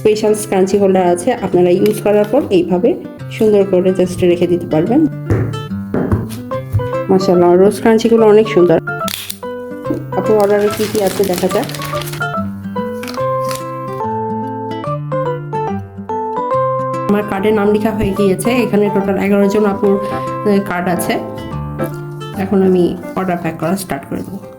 Special scrunchie holder আছে, আপনারা use করার পর এইভাবে সুন্দর করে জাস্ট রেখে দিতে পারবেন। মাসাল্লাহ রোজ ক্রাঞ্চিগুলো অনেক সুন্দর। আপু অর্ডারে কী কী আছে দেখা যাক। আমার কার্ডে নাম লেখা হয়ে গিয়েছে, এখানে টোটাল এগারো জন আপুর কার্ড আছে। এখন আমি অর্ডার প্যাক করা স্টার্ট করে দেবো।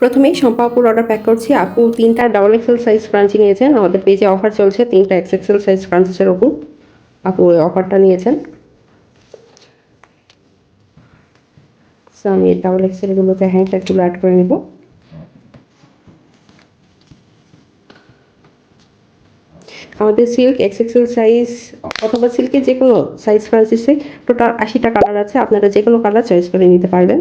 প্রথমেই শম্পা আপুর অর্ডার প্যাক করছি। আপু তিনটা ডাবল এক্সেল সাইজ ক্রাঞ্চি নিয়েছেন। আমাদের পেজে অফার চলছে তিনটা এক্স এক্সেল সাইজ ক্রাঞ্চের ওপর আপু ওই অফারটা নিয়েছেন। আমি ডাবল এক্সেলগুলোতে হ্যান্ডটাগুলো অ্যাড করে নেব। আমাদের সিল্ক এক্স এক্সেল সাইজ অথবা সিল্কের যে কোনো সাইজ ক্রাঞ্চিসে টোটাল আশিটা কালার আছে। আপনারা যে কোনো কালার চয়েস করে নিতে পারবেন।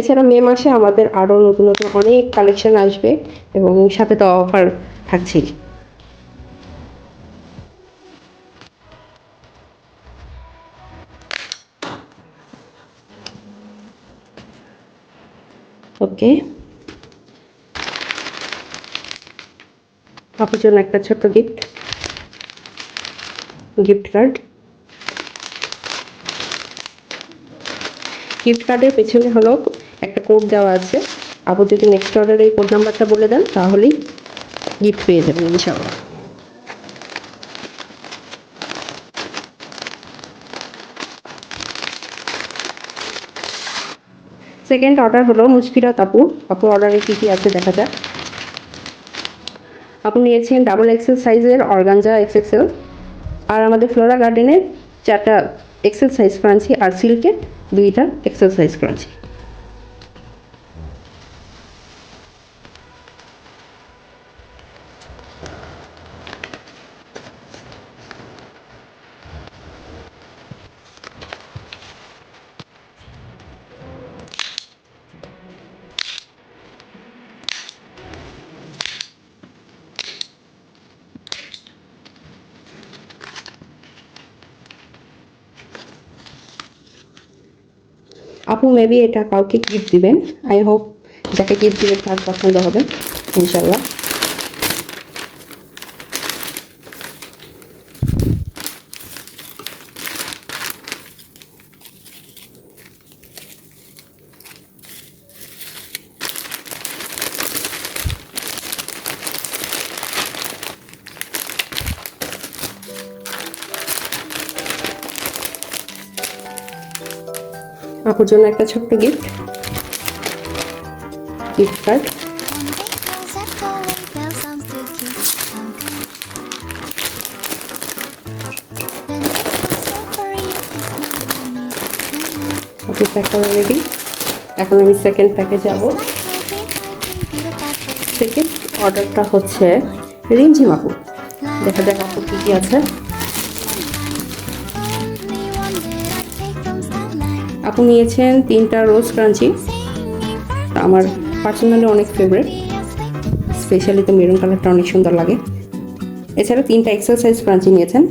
এছাড়া মে মাসে আমাদের আরও নতুন নতুন অনেক কালেকশন আসবে এবং সাথে তো অফার থাকছেই। ওকে আপুর জন্য একটা ছোট্ট গিফট গিফট কার্ড গিফট কার্ডের পেছনে হলো একটা কোড দেওয়া আছে। আপু যদি নেক্সট অর্ডারে এই কোড নাম্বারটা বলে দেন, তাহলেই গিফট পেয়ে যাবেন, ইনশাআল্লাহ। সেকেন্ড অর্ডার হলো মুশফিরাত আপু। আপু অর্ডারে কী কী আছে দেখা যাক। আপনি নিয়েছেন ডাবল এক্সেল সাইজের অর্গানজা এক্স এক্সেল আর আমাদের ফ্লোরা গার্ডেনের চারটা এক্সেল সাইজ ক্রাঞ্চি আর সিল্কের দুইটা এক্সেল সাইজ ক্রাঞ্চি আপু মেবি এটা কাউকে গিফট দিবেন। আই হোপ যাকে গিফট দিবেন তার পছন্দ হবে ইনশাল্লাহ আপুর জন্য একটা ছোট্ট গিফট গিফট কার্ড আপু প্যাক এখন আমি সেকেন্ড প্যাকে যাব। সেকেন্ড অর্ডারটা হচ্ছে রিমঝিম আপু দেখা যাক আপু কী কী আছে। আপু নিয়েছেন তিনটা রোজ ক্রাঞ্চি। আমার পার্সোনালি অনেক ফেভারেট স্পেশালি তো মেরুন কালারটা অনেক সুন্দর লাগে। এছাড়া তিনটা এক্সারসাইজ ক্রাঞ্চি নিয়েছেন।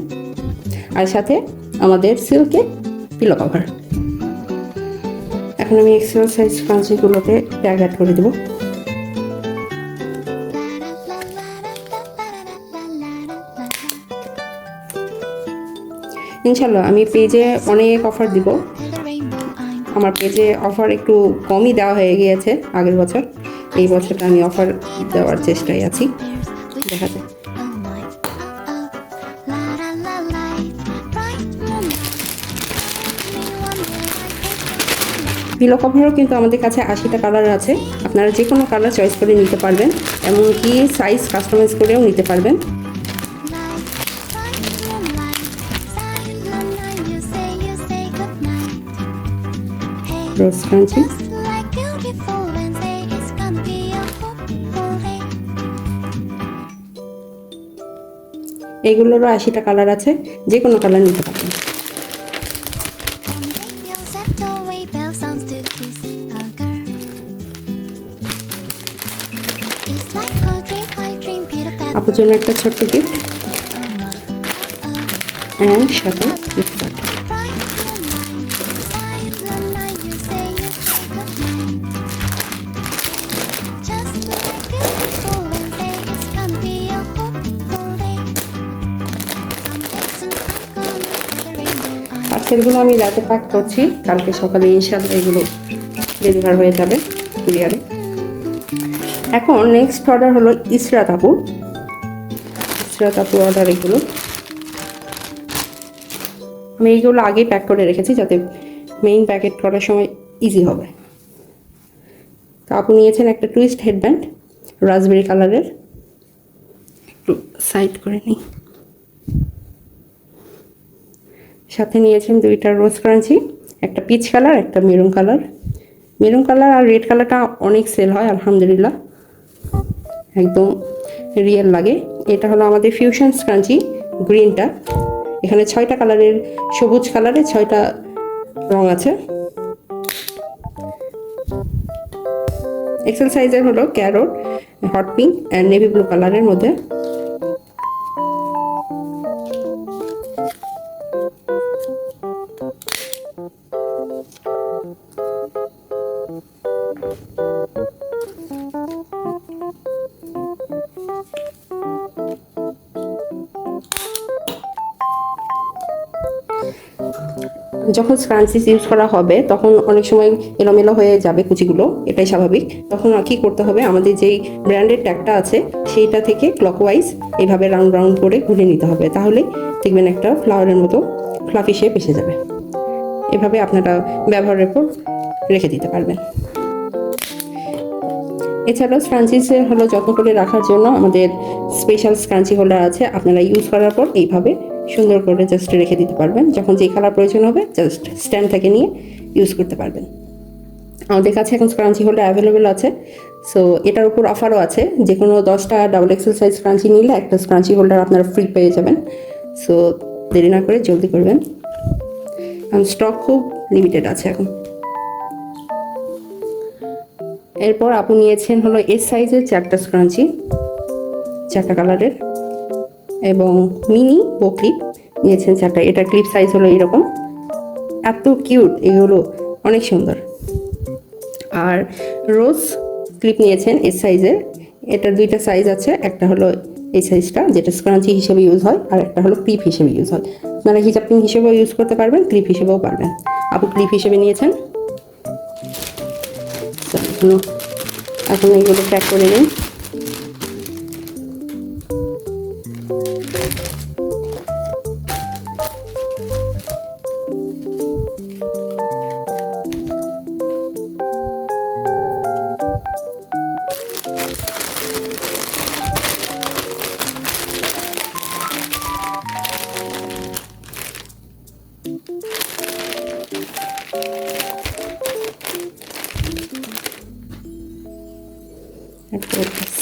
আর সাথে আমাদের সিল্কের পিলো কভার এখন আমি এক্সারসাইজ ক্রাঞ্চিগুলোতে ট্যাগ অ্যাড করে দেবো। ইনশাল্লাহ আমি পেজে অনেক অফার দিব। আমার পেজে অফার একটু কমই দেওয়া হয়ে গিয়েছে আগের বছর। এই বছরটা আমি অফার দেওয়ার চেষ্টায় আছি। দেখা যাক। পিলো কভারও কিন্তু আমাদের কাছে আশিটা কালার আছে। আপনারা যে কোনো কালার চয়েস করে নিতে পারবেন, এমনকি সাইজ কাস্টমাইজ করেও নিতে পারবেন। রোজ ক্রাঞ্চি এগুলোরও আশিটা কালার আছে যে কোনো কালার নিতে পারবেন আপুর জন্য একটা ছোট্ট গিফট সাথে card। আমি রাতে প্যাক করছি। কালকে সকালে ইনশাল্লাহ এগুলো ডেলিভার হয়ে যাবে কুরিয়ারে এখন নেক্সট অর্ডার হলো ইসরাত আপুর ইসরাত আপুর অর্ডার এগুলো। আমি এইগুলো আগে প্যাক করে রেখেছি যাতে মেইন প্যাকেট করার সময় ইজি হবে। তো আপু নিয়েছেন একটা টুইস্ট হেডব্যান্ড রাজবেরি কালারের একটু সাইড করে নিই। সাথে নিয়েছেন দুইটা রোজ ক্রাঞ্চি একটা পিচ কালার একটা মেরুন কালার মেরুন কালার আর রেড কালারটা অনেক সেল হয়, আলহামদুলিল্লাহ। একদম রিয়েল লাগে। এটা হলো আমাদের ফিউশন স্ক্রাঞ্চি গ্রিনটা এখানে ছয়টা কালারের সবুজ কালারের ছয়টা রং আছে। এক্সেল সাইজের হলো carrot hot pink and navy blue কালারের মধ্যে। যখন স্ক্রাঞ্চিস ইউজ করা হবে, তখন অনেক সময় এলোমেলো হয়ে যাবে কুচিগুলো, এটাই স্বাভাবিক। তখন কি করতে হবে? আমাদের যেই ব্র্যান্ডের ট্যাগটা আছে, সেইটা থেকে ক্লকওয়াইজ এইভাবে রাউন্ড রাউন্ড করে ঘুরে নিতে হবে। তাহলে দেখবেন একটা ফ্লাওয়ারের মতো ফ্লাফি শেপ এসে যাবে। এভাবে আপনারা ব্যবহারের পর রেখে দিতে পারবেন। এছাড়াও স্ক্রাঞ্চিসের হলো যত্ন করে রাখার জন্য আমাদের স্পেশাল স্ক্রাঞ্চি হোল্ডার আছে। আপনারা ইউজ করার পর এইভাবে সুন্দর করে জাস্ট রেখে দিতে পারবেন। যখন যে কালার প্রয়োজন হবে জাস্ট স্ট্যান্ড থেকে নিয়ে ইউজ করতে পারবেন। আমাদের কাছে এখন স্ক্রাঞ্চি হোল্ডার অ্যাভেলেবেল আছে। সো এটার উপর অফারও আছে। যে কোনো দশটা ডাবল এক্সেল সাইজ স্ক্রাঞ্চি নিলে একটা স্ক্রাঞ্চি হোল্ডার আপনারা ফ্রি পেয়ে যাবেন। সো দেরি না করে জলদি করবেন। কারণ স্টক খুব লিমিটেড আছে এখন। এরপর আপু নিয়েছেন হলো এস সাইজের চারটা স্ক্রাঞ্চি চারটা কালারের এবং মিনি ও ক্লিপ নিয়েছেন চারটা। এটা ক্লিপ সাইজ হলো এরকম। এত কিউট এগুলো অনেক সুন্দর। আর রোজ ক্লিপ নিয়েছেন এস সাইজের এটার দুইটা সাইজ আছে, একটা হলো এই সাইজটা যেটা স্ক্রাঞ্চি হিসেবে ইউজ হয়, আর একটা হলো ক্লিপ হিসেবে ইউজ হয়। আপনারা হিজাব হিসেবেও ইউজ করতে পারবেন ক্লিপ হিসেবেও পারবেন। আপু ক্লিপ হিসেবে নিয়েছেন। এখন এগুলো প্যাক করে নিন।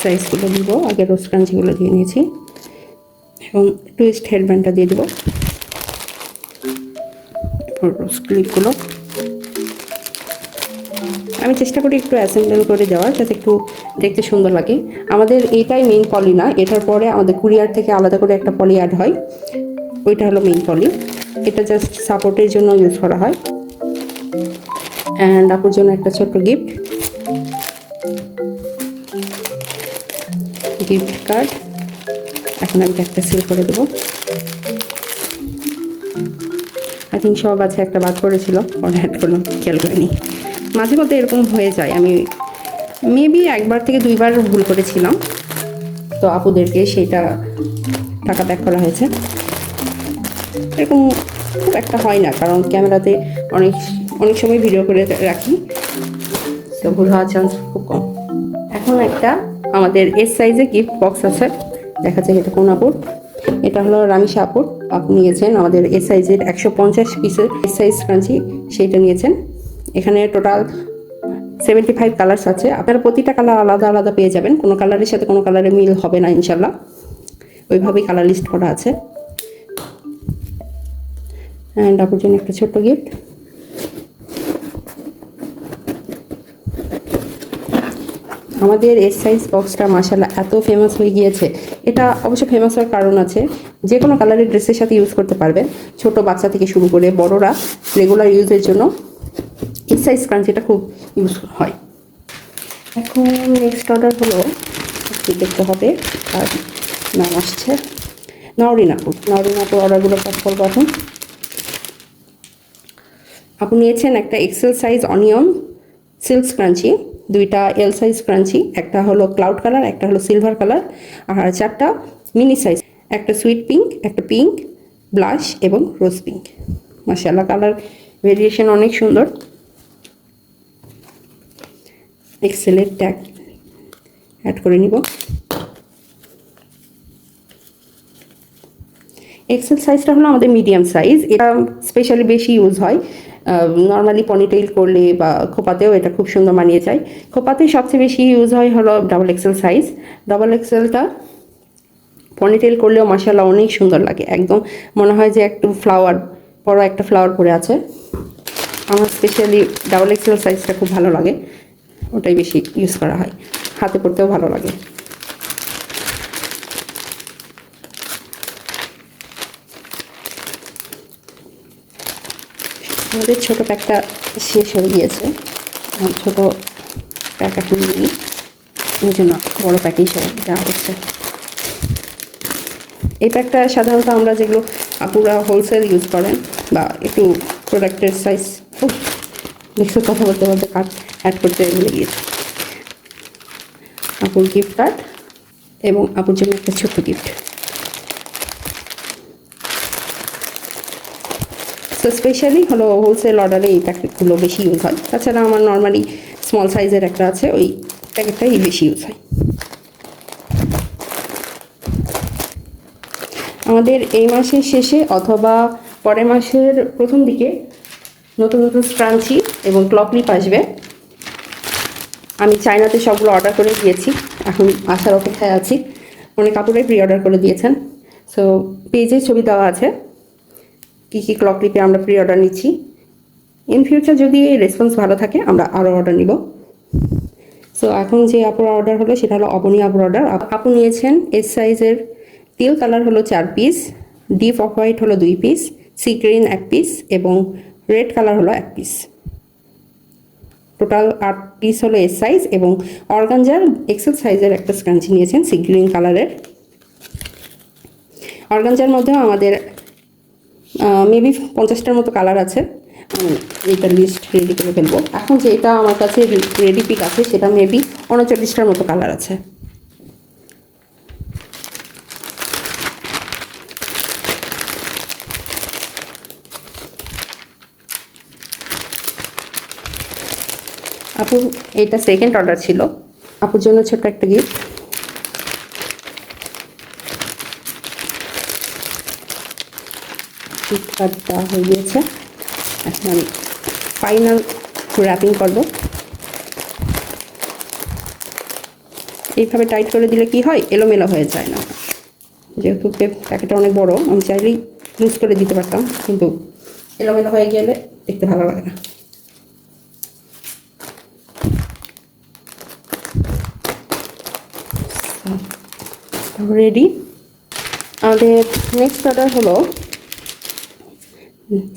সাইজগুলো দিব, আগে রোজ ক্রাঞ্চিগুলো দিয়ে নিয়েছি। এবং টুইস্ট হেডব্যান্ডটা দিয়ে দেবো। রোজ ক্লিপগুলো আমি চেষ্টা করি একটু অ্যাসেম্বল করে দেওয়ার, যাতে একটু দেখতে সুন্দর লাগে। আমাদের এইটাই মেইন পলি না, এটার পরে আমাদের কুরিয়ার থেকে আলাদা করে একটা পলি অ্যাড হয়। ওইটা হলো মেইন পলি এটা জাস্ট সাপোর্টের জন্য ইউজ করা হয়। অ্যান্ড আপুর জন্য একটা ছোট্ট গিফট গিফট কার্ড এখন আমি একটা সিল করে দেবো। আই থিঙ্ক সব আছে, একটা বাদ করেছিল পরে অ্যাড করলাম খেয়াল করিনি। মাঝে মধ্যে এরকম হয়ে যায়, আমি মেবি একবার থেকে দুইবার ভুল করেছিলাম। তো আপুদেরকে সেইটা টাকা ব্যাক করা হয়েছে। এরকম খুব একটা হয় না, কারণ ক্যামেরাতে অনেক অনেক সময় ভিডিও করে রাখি। তো ভুল হওয়ার চান্স খুব কম। এখন একটা আমাদের এস সাইজে গিফট বক্স আছে। দেখা যায় এটা কোন আপুর। এটা হলো রামিশা আপুর আপনি নিয়েছেন আমাদের এস সাইজের একশো পঞ্চাশ পিসের এস সাইজ ক্রাঞ্চি সেইটা নিয়েছেন। এখানে টোটাল সেভেন্টি ফাইভ কালার্স আছে। আপনারা প্রতিটা কালার আলাদা আলাদা পেয়ে যাবেন। কোনো কালারের সাথে কোনো কালারের মিল হবে না ইনশাল্লাহ ওইভাবেই কালার লিস্ট করা আছে। অ্যান্ড আপুর জন্য একটা ছোট্ট গিফট আমাদের এস সাইজ বক্সটা মাসাল্লাহ এত ফেমাস হয়ে গিয়েছে। এটা অবশ্য ফেমাস হওয়ার কারণ আছে, যে কোনো কালারের ড্রেসের সাথে ইউজ করতে পারবেন। ছোট বাচ্চা থেকে শুরু করে বড়রা রেগুলার ইউজের জন্য এস সাইজ ক্রাঞ্চিটা খুব ইউজ হয়। এখন নেক্সট অর্ডার হলো দেখতে হবে আর নাম আসছে নরিনাপুর নরিনাপুর অর্ডারগুলো কাজ করব এখন। আপনি নিয়েছেন একটা XL size onion silk scrunchie দুইটা এল সাইজ ক্রাঞ্চি একটা হলো ক্লাউড কালার, একটা হলো সিলভার কালার, আর চারটা মিনি সাইজ, একটা সুইট পিঙ্ক, একটা পিঙ্ক, ব্লাশ এবং রোজ পিঙ্ক। মাসাল্লাহ কালার ভেরিয়েশন অনেক সুন্দর। এক্সেলের ট্যাগ অ্যাড করে নিব। এক্সেল সাইজটা হলো আমাদের মিডিয়াম সাইজ এটা স্পেশালি বেশি ইউজ হয়। নর্মালি পনিটেইল করলে বা খোপাতেও এটা খুব সুন্দর মানিয়ে যায়। খোপাতে সবচেয়ে বেশি ইউজ হয় হলো ডাবল এক্সেল সাইজ ডাবল এক্সেলটা পনিটেল করলেও মাসাল্লাহ অনেক সুন্দর লাগে। একদম মনে হয় যে একটু ফ্লাওয়ার বড় একটা ফ্লাওয়ার পরে আছে। আমার স্পেশালি ডাবল এক্সেল সাইজটা খুব ভালো লাগে। ওটাই বেশি ইউজ করা হয়। হাতে পরতেও ভালো লাগে। আমাদের ছোটো প্যাকটা শেষ হয়ে গিয়েছে। ছোটো প্যাক এখন নিই। ওই জন্য বড়ো প্যাকেই সব দেওয়া হচ্ছে। এই প্যাকটা সাধারণত আমরা যেগুলো আপুরা হোলসেল ইউজ করেন বা একটু প্রোডাক্টের সাইজ ও দেখছ কথা বলতে বলতে কার্ড অ্যাড করতে ভুলে গিয়েছে। আপুর গিফট কার্ড এবং আপুর জন্য একটা ছোট্ট গিফট সো স্পেশালি হলো হোলসেল অর্ডারে এই প্যাকেটগুলো বেশি ইউজ হয়। তাছাড়া আমার নর্মালি স্মল সাইজের একটা আছে, ওই প্যাকেটটাই বেশি ইউজ হয়। আমাদের এই মাসের শেষে অথবা পরের মাসের প্রথম দিকে নতুন নতুন স্ক্রাঞ্চি এবং ক্লকলিপ আসবে। আমি চায়নাতে সবগুলো অর্ডার করে দিয়েছি, এখন আসার অপেক্ষায় আছি। অনেক কাপড়ে প্রি অর্ডার করে দিয়েছেন। সো পেজে ছবি দেওয়া আছে। কী কী ক্লকলিপে আমরা প্রি অর্ডার নিচ্ছি? ইন ফিউচার যদি এই রেসপন্স ভালো থাকে, আমরা আরও অর্ডার নিব। সো এখন যে আপুর অর্ডার হলো, সেটা হলো অবনী আপুর অর্ডার আপু নিয়েছেন এস সাইজের তিল কালার হলো চার পিস ডিপ অফ হোয়াইট হলো দুই পিস সি গ্রিন এক পিস এবং রেড কালার হলো এক পিস টোটাল আট পিস হলো এস সাইজ এবং অর্গানজার এক্সেল সাইজের একটা স্ক্রাঞ্চি নিয়েছেন সি গ্রিন কালারের অর্গানজার মধ্যেও আমাদের মেবি পঞ্চাশটার মতো কালার আছে। এইটা লিস্ট রেডি করে ফেলব। এখন যেটা আমার কাছে রেডি পিক আছে, সেটা মেবি উনচল্লিশটার মতো কালার আছে। আপু, এটা সেকেন্ড অর্ডার ছিল। আপুর জন্য ছোট্ট একটা গিফট ফ্লিপকার্টটা হয়ে গিয়েছে। এখন আমি ফাইনাল র্যাপিং করব। এইভাবে টাইট করে দিলে কি হয়? এলোমেলো হয়ে যায় না। যেহেতু প্যাকেটটা অনেক বড়, আমি চাইলেই লুজ করে দিতে পারতাম, কিন্তু এলোমেলো হয়ে গেলে দেখতে ভালো লাগে না। রেডি আমাদের নেক্সট অর্ডার হলো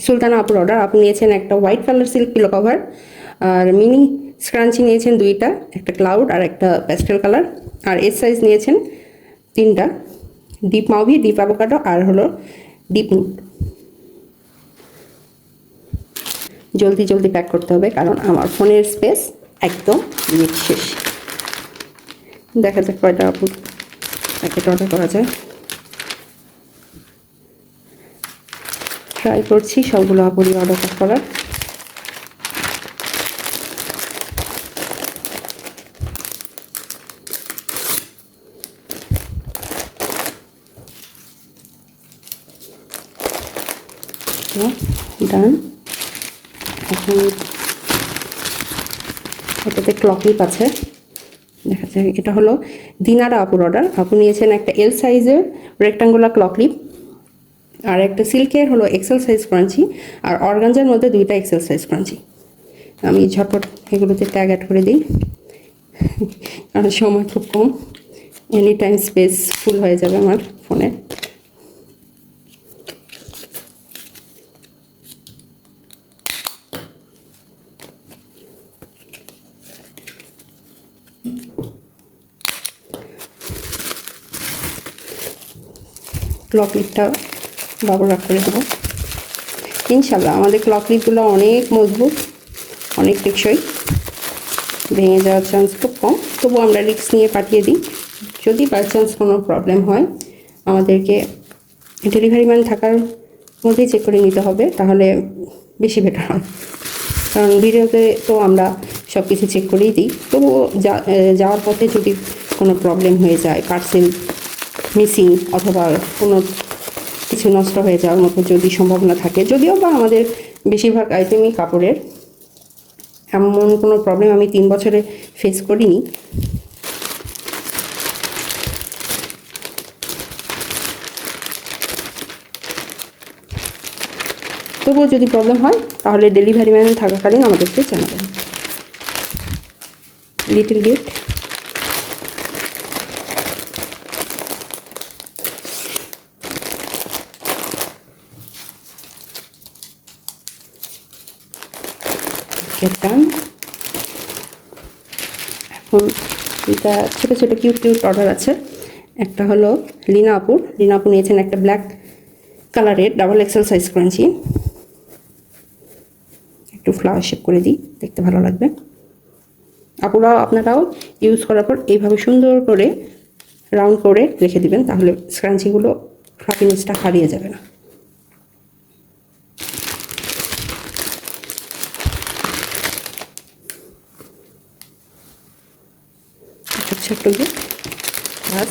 সুলতানা আপুর অর্ডার আপনি নিয়েছেন একটা white colour silk pillow cover আর মিনি স্ক্রাঞ্চি নিয়েছেন দুইটা, একটা ক্লাউড আর একটা প্যাস্টেল কালার আর এস সাইজ নিয়েছেন তিনটা ডিপ মাউভি ডিপ অ্যাভোকাডো আর হলো ডিপ নুট জলদি জলদি প্যাক করতে হবে, কারণ আমার ফোনের স্পেস একদম শেষ দেখা যাক কয়টা আপুর প্যাকেট অর্ডার করা যায়। ট্রাই করছি, সবগুলো আপুরি অর্ডার করার। ডান এখন এটাতে ক্লকলিপ আছে। দেখা যায় এটা হলো দিনারা আপুর অর্ডার আপু নিয়েছেন একটা এল সাইজের রেক্টাঙ্গুলার ক্লকলিপ আর একটা সিল্কের হলো এক্সেল সাইজ ক্রাঞ্চি আর অর্গানজার মধ্যে দুইটা এক্সেল সাইজ ক্রাঞ্চি আমি ঝটপট এগুলোতে ট্যাগ অ্যাড করে দিই। কারণ সময় খুব কম। এনি টাইম স্পেস ফুল হয়ে যাবে আমার ফোনে ক্লক লিডটা বাবু রাখ করে দেবো। ইনশাল্লাহ আমাদের ক্লক লিডগুলো অনেক মজবুত, অনেক টেকসই। ভেঙে যাওয়ার চান্স খুব কম। তবু আমরা রিক্স নিয়ে পাঠিয়ে দিই। যদি বাই চান্স কোনো প্রবলেম হয়, আমাদেরকে ডেলিভারি ম্যান থাকার মধ্যেই চেক করে নিতে হবে, তাহলে বেশি বেটার হয়। কারণ ভিডিওতে তো আমরা সব কিছু চেক করেই দিই। তবুও যাওয়ার পথে যদি কোনো প্রবলেম হয়ে যায় পার্সেল মিসিং অথবা কোনো কিছু নষ্ট হয়ে যাওয়ার মতো যদি সম্ভাবনা থাকে, যদিও বা আমাদের বেশিরভাগ আইটেমই কাপড়ের, এমন কোনো প্রবলেম আমি তিন বছরে ফেস করিনি। তবুও যদি প্রবলেম হয়, তাহলে ডেলিভারি ম্যান থাকাকালীন আমাদেরকে জানাবেন। লিটল গিফট ডান এখন এটা ছোটো ছোটো কিউট কিউট অর্ডার আছে। একটা হলো লিনা আপুর লিনা নিয়েছেন একটা ব্ল্যাক কালারের ডাবল এক্সেল সাইজ ক্রাঞ্চি একটু ফ্লাওয়ার শেপ করে দিই, দেখতে ভালো লাগবে। আপুরাও আপনারাও ইউজ করার পর এইভাবে সুন্দর করে রাউন্ড করে রেখে দিবেন, তাহলে স্ক্রাঞ্চিগুলো ফ্লাফিনেসটা হারিয়ে যাবে না। গিয়ে প্লাস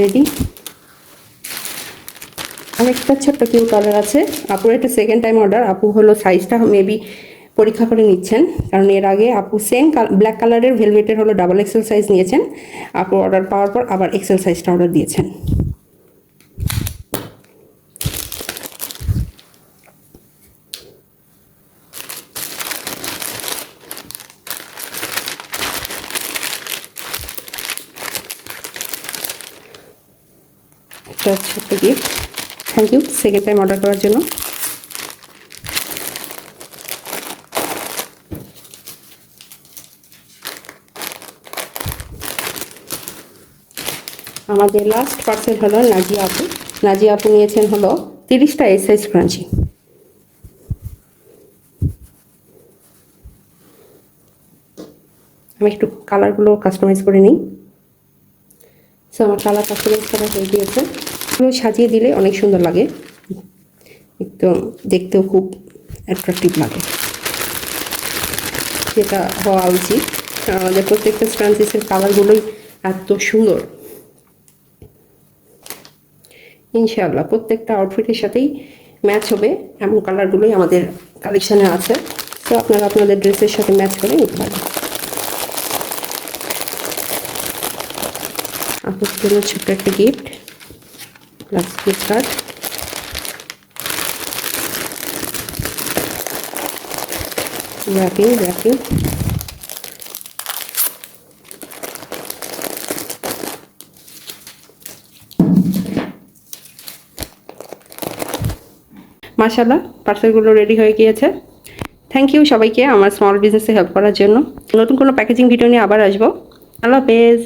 রেডি আরেকটা ছোট্ট কিউট কালার আছে। আপুর একটা সেকেন্ড টাইম অর্ডার আপু হলো সাইজটা মেবি পরীক্ষা করে নিচ্ছেন। কারণ এর আগে আপু সেম ব্ল্যাক কালারের ভেলভেটের হলো ডাবল এক্সেল সাইজ নিয়েছেন। আপু অর্ডার পাওয়ার পর আবার এক্সেল সাইজটা অর্ডার দিয়েছেন। ছোট্ট gift thank you second time order করার জন্য। আমাদের লাস্ট পার্সেল হলো নাজিয়া আপু। নাজিয়া আপু নিয়েছেন হলো তিরিশটা এস সাইজ ক্রাঞ্চি আমি একটু কালারগুলো কাস্টমাইজ করে নিই। সো আমার কালার কাস্টমাইজ করা হয়ে গিয়েছে। এগুলো সাজিয়ে দিলে অনেক সুন্দর লাগে। একদম দেখতেও খুব অ্যাট্রাকটিভ লাগে। যেটা হওয়া উচিত। আমাদের প্রত্যেকটা ফ্রান্সিসের কালারগুলোই এত সুন্দর। ইনশাআল্লাহ, প্রত্যেকটা আউটফিটের সাথেই ম্যাচ হবে। এমন কালারগুলোই আমাদের কালেকশানে আছে। তো আপনারা আপনাদের ড্রেসের সাথে ম্যাচ করে নিতে পারেন। আপনার জন্য ছোট্ট একটা gift plus gift card wrapping মার্শাল্লাহ পার্সেলগুলো রেডি হয়ে গিয়েছে। থ্যাংক ইউ সবাইকে আমার স্মল বিজনেসে হেল্প করার জন্য। নতুন কোনো প্যাকেজিং ভিডিও নিয়ে আবার আসব। আল্লাহ হাফেজ।